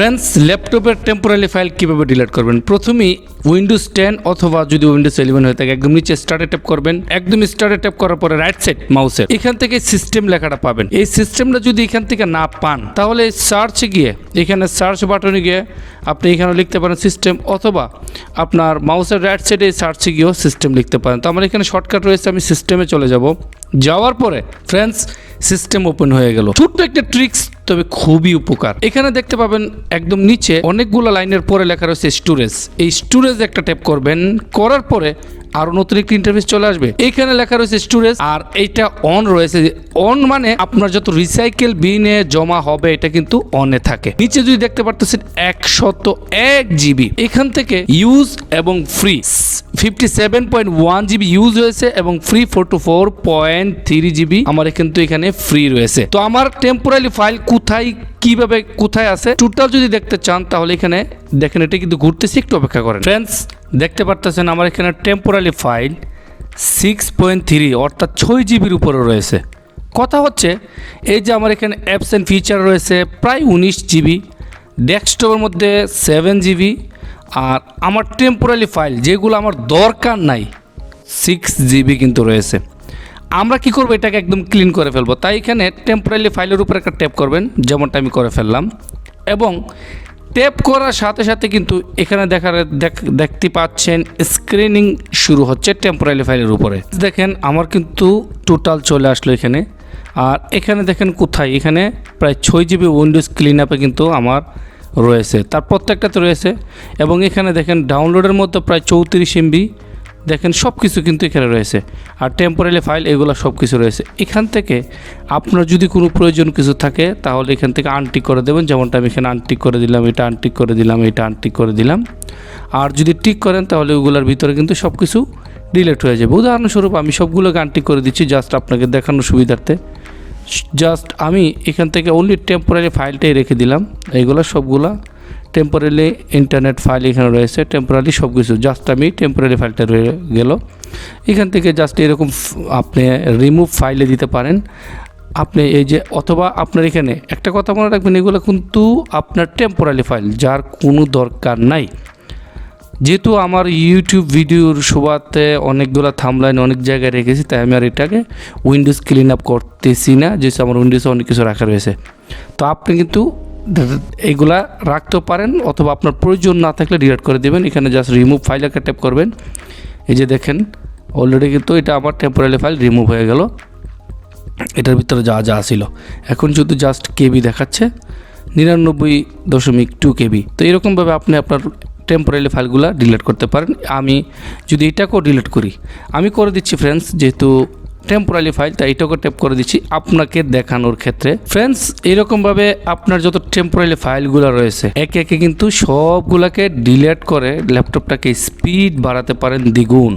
Friends ল্যাপটপের temporary file কীভাবে delete করবেন? প্রথমেই উইন্ডোজ টেন অথবা যদি উইন্ডোজ ইলেভেন হয়ে থাকে, একদম নিচে স্টার্টে ট্যাপ করবেন। একদম স্টার্টে ট্যাপ করার পরে রাইট সাইড মাউসের এখান থেকে সিস্টেম লেখাটা পাবেন। এই সিস্টেমটা যদি এখান থেকে না পান, তাহলে সার্চে গিয়ে, এখানে সার্চ বাটনে গিয়ে আপনি এখানে লিখতে পারেন সিস্টেম অথবা আপনার মাউসের রাইট সাইডে সার্চে গিয়েও সিস্টেম লিখতে পারেন। তো আমার এখানে শর্টকাট রয়েছে, আমি সিস্টেমে চলে যাব। যাওয়ার পরে ফ্রেন্ডস সিস্টেম ওপেন হয়ে গেল। ছোট্ট একটা ট্রিক্স তবে খুবই উপকার। এখানে দেখতে পাবেন একদম নিচে অনেকগুলো লাইনের পরে লেখা রয়েছে স্টোরেজ। এই স্টোরেজ একটা ট্যাপ করবেন, করার পরে আরও নতুন একটি ইন্টারফেস চলে আসবে। এখানে লেখা রয়েছে স্টোরেজ আর এইটা অন রয়েছে। অন মানে আপনার যত রিসাইকেল বিনে জমা হবে, এটা কিন্তু অনে থাকে। নিচে যদি দেখতে পারতেছেন একশত এক জিবি এখান থেকে ইউজ এবং free fifty seven point one GB use হয়েছে এবং free four two four point three GB আমার কিন্তু এখানে ফ্রি রয়েছে। তো আমার টেম্পোরারি ফাইল কোথায়, কীভাবে কোথায় আছে? টোটাল যদি দেখতে চান, তাহলে এখানে দেখেন, এটা কিন্তু ঘুরতেছি, একটু অপেক্ষা করেন। ফ্রেন্ডস দেখতে পারতেছেন আমার এখানে temporary file six point three অর্থাৎ ছয় জিবির উপরে রয়েছে। কথা হচ্ছে, এই যে আমার এখানে অ্যাপস অ্যান্ড ফিচার রয়েছে, প্রায় উনিশ জিবি ডেস্কটপের মধ্যে সেভেন জিবি, আর আমার টেম্পোরারি ফাইল যেগুলো আমার দরকার নাই সিক্স জিবি কিন্তু রয়েছে। আমরা কি করব এটাকে একদম ক্লিন করে ফেলব। তাই এখানে টেম্পোরারি ফাইলের উপর একটা ট্যাপ করবেন, যেমনটা আমি করে ফেললাম। এবং ট্যাপ করার সাথে সাথে কিন্তু এখানে দেখার দেখ- দেখতে পাচ্ছেন স্ক্রিনিং শুরু হচ্ছে টেম্পোরারি ফাইলের উপরে। দেখেন, আমার কিন্তু টোটাল চলে আসলো এখানে। আর এখানে দেখেন কোথায়? এখানে প্রায় ছয় জিবি উইন্ডোজ ক্লিন আপে কিন্তু আমার রয়েছে। তার প্রত্যেকটাতে রয়েছে। এবং এখানে দেখেন ডাউনলোডের মধ্যে প্রায় চৌত্রিশ এমবি দেখেন সব কিছু কিন্তু এখানে রয়েছে। আর টেম্পোরারি ফাইল এগুলো সব কিছু রয়েছে। এখান থেকে আপনার যদি কোনো প্রয়োজন কিছু থাকে, তাহলে এখান থেকে আনটিক করে দেবেন। যেমনটা আমি এখানে আনটিক করে দিলাম, এটা আনটিক করে দিলাম, এটা আনটিক করে দিলাম। আর যদি টিক করেন, তাহলে ওগুলোর ভিতরে কিন্তু সব কিছু ডিলেট হয়ে যাবে। উদাহরণস্বরূপ আমি সবগুলোকে আনটিক করে দিচ্ছি জাস্ট আপনাকে দেখানোর সুবিধার্থে। জাস্ট আমি এখান থেকে অনলি টেম্পোরারি ফাইলটাই রেখে দিলাম। এইগুলো সবগুলা টেম্পোরারি ইন্টারনেট ফাইল এখানে রয়েছে টেম্পোরারি সব কিছু জাস্ট আমি টেম্পোরারি ফাইলটা রয়ে গেল। এখান থেকে জাস্ট এরকম আপনি রিমুভ ফাইলে দিতে পারেন। আপনি এই যে, অথবা আপনার এখানে একটা কথা মনে রাখবেন, এগুলো কিন্তু আপনার টেম্পোরারি ফাইল যার কোনো দরকার নাই। যেহেতু আমার ইউটিউব ভিডিওর শোভাতে অনেকগুলো থামলাইন অনেক জায়গায় রেখেছি, তাই আমি আর এটাকে উইন্ডোজ ক্লিন আপ করতেছি না, যেহেতু আমার উইন্ডোজে অনেক কিছু রাখা রয়েছে। তো আপনি কিন্তু এগুলা রাখতেও পারেন অথবা আপনার প্রয়োজন না থাকলে ডিলিট করে দেবেন। এখানে জাস্ট রিমুভ ফাইল একটা ট্যাপ করবেন। এই যে দেখেন অলরেডি কিন্তু এটা আমার টেম্পোরারি ফাইল রিমুভ হয়ে গেল। এটার ভিতরে যা যা ছিল। এখন শুধু জাস্ট কেবি দেখাচ্ছে। নিরানব্বই দশমিক টু কেবি তো এরকমভাবে আপনি আপনার টেম্পোরারি ফাইলগুলো ডিলিট করতে পারেন। আমি যদি এটাকেও ডিলিট করি, আমি করে দিচ্ছি ফ্রেন্ডস যেহেতু টেম্পোরারি ফাইল তাই এটাকে ট্যাপ করে দিচ্ছি আপনাকে দেখানোর ক্ষেত্রে। ফ্রেন্ডস এরকমভাবে আপনার যত টেম্পোরারি ফাইলগুলো রয়েছে, একে একে কিন্তু সবগুলাকে ডিলেট করে ল্যাপটপটাকে স্পিড বাড়াতে পারেন দ্বিগুণ।